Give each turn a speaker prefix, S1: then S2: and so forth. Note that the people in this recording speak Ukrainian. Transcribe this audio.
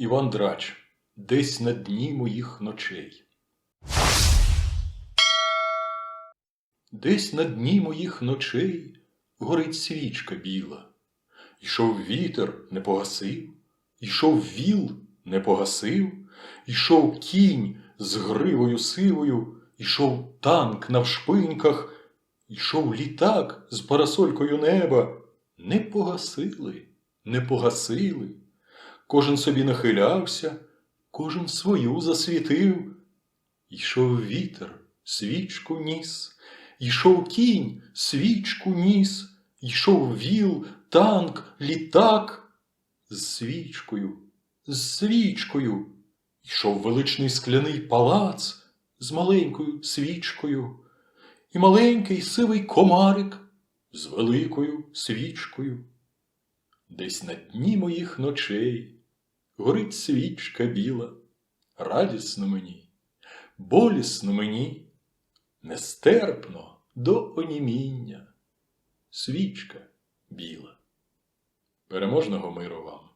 S1: Іван Драч, десь на дні моїх ночей. Десь на дні моїх ночей горить свічка біла. Ішов вітер, не погасив, ішов віл, не погасив, ішов кінь з гривою сивою, ішов танк на вшпиньках, ішов літак з парасолькою неба. Не погасили, не погасили. Кожен собі нахилявся, кожен свою засвітив. Ішов вітер, свічку ніс, ішов кінь, свічку ніс, ішов віл, танк, літак. З свічкою, з свічкою, ішов величний скляний палац з маленькою свічкою, і маленький сивий комарик з великою свічкою. Десь на дні моїх ночей горить свічка біла, радісно мені, болісно мені, нестерпно до оніміння. Свічка біла. Переможного миру вам!